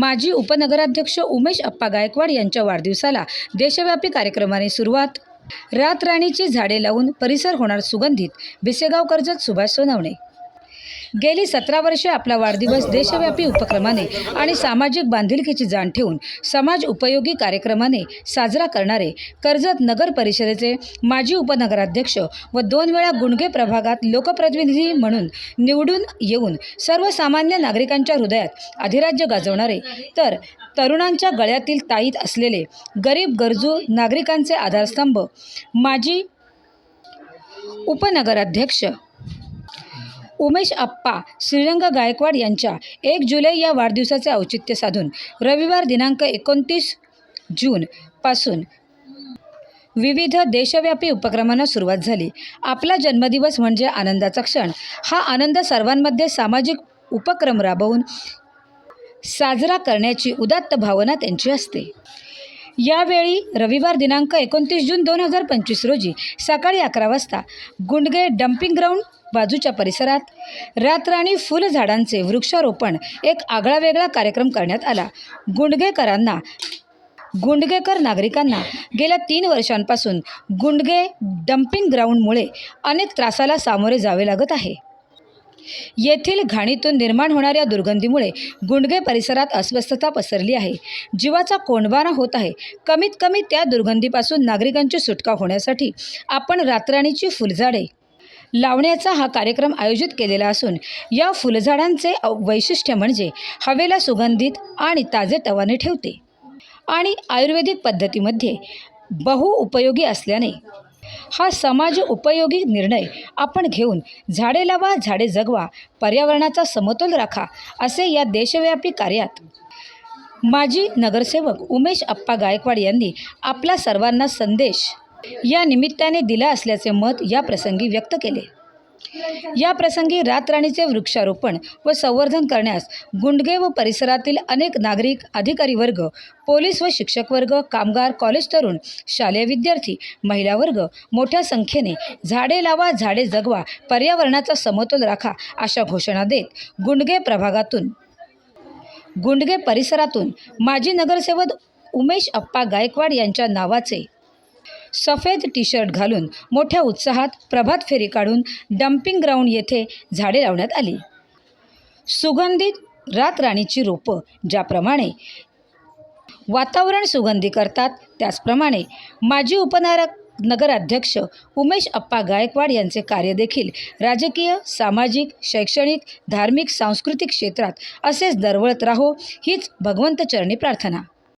माजी उपनगराध्यक्ष उमेश अप्पा गायकवाड यांच्या वाढदिवसाला देशव्यापी कार्यक्रमाने सुरुवात. रातराणीची झाडे लावून परिसर होणार सुगंधित. भिसेगाव कर्जत सुभाष सोनवणे. गेली सतरा वर्षे आपला वाढदिवस देशव्यापी उपक्रमाने आणि सामाजिक बांधिलकीची जाण ठेवून समाज उपयोगी कार्यक्रमाने साजरा करणारे कर्जत नगर परिषदेचे माजी उपनगराध्यक्ष व दोन वेळा गुणगे प्रभागात लोकप्रतिनिधी म्हणून निवडून येऊन सर्वसामान्य नागरिकांच्या हृदयात अधिराज्य गाजवणारे तर तरुणांच्या गळ्यातील ताईत असलेले गरीब गरजू नागरिकांचे आधारस्तंभ माजी उपनगराध्यक्ष उमेश अप्पा श्रीरंग गायकवाड यांच्या एक जुलै या वाढदिवसाचे औचित्य साधून रविवार दिनांक एकोणतीस जूनपासून विविध देशव्यापी उपक्रमांना सुरुवात झाली. आपला जन्मदिवस म्हणजे आनंदाचा क्षण. हा आनंद सर्वांमध्ये सामाजिक उपक्रम राबवून साजरा करण्याची उदात्त भावना त्यांची असते. यावेळी रविवार दिनांक एकोणतीस जून दोन हजार पंचवीस रोजी सकाळी अकरा वाजता गुंडगे डम्पिंग ग्राउंड बाजूच्या परिसरात रातराणी फुलझाडांचे वृक्षारोपण एक आगळावेगळा कार्यक्रम करण्यात आला. गुंडगेकरांना गुंडगेकर नागरिकांना गेल्या तीन वर्षांपासून गुंडगे डम्पिंग ग्राउंडमुळे अनेक त्रासाला सामोरे जावे लागत आहे. येथील घाणीतून निर्माण होणाऱ्या दुर्गंधीमुळे गुंडगे परिसरात अस्वस्थता पसरली आहे. जीवाचा कोंडबारा होत आहे. कमीत कमी त्या दुर्गंधीपासून नागरिकांची सुटका होण्यासाठी आपण रातराणीची फुलझाडे लावण्याचा हा कार्यक्रम आयोजित केलेला असून या फुलझाडांचे वैशिष्ट्य म्हणजे हवेला सुगंधित आणि ताजे तवाने ठेवते. आणि आयुर्वेदिक पद्धतीमध्ये बहुउपयोगी असल्याने हा समाज उपयोगी निर्णय आपण घेऊन झाडे लावा झाडे जगवा पर्यावरणाचा समतोल राखा असे या देशव्यापी कार्यात. माजी नगरसेवक उमेश अप्पा गायकवाड यांनी आपला सर्वांना संदेश या निमित्ताने दिला असल्याचे मत या प्रसंगी व्यक्त केले. या प्रसंगी रातराणीचे वृक्षारोपण व संवर्धन करण्यास गुंडगे व परिसरातील अनेक नागरिक अधिकारी वर्ग पोलीस व शिक्षक वर्ग कामगार कॉलेज तरुण शालेय विद्यार्थी महिला वर्ग मोठ्या संख्येने झाडे लावा झाडे जगवा पर्यावरणाचा समतोल राखा अशा घोषणा देत गुंडगे प्रभागातून गुंडगे परिसरातून माजी नगरसेवक उमेश अप्पा गायकवाड यांच्या नावाचे सफेद टी शर्ट घालून मोठ्या उत्साहात प्रभात फेरी काढून डम्पिंग ग्राउंड येथे झाडे लावण्यात आली. सुगंधित रातराणीची रोपं ज्याप्रमाणे वातावरण सुगंधी करतात त्याचप्रमाणे माजी उपनारक नगराध्यक्ष उमेश अप्पा गायकवाड यांचे कार्य देखील राजकीय सामाजिक शैक्षणिक धार्मिक सांस्कृतिक क्षेत्रात असेच दरवळत राहो हीच भगवंत चरणी प्रार्थना.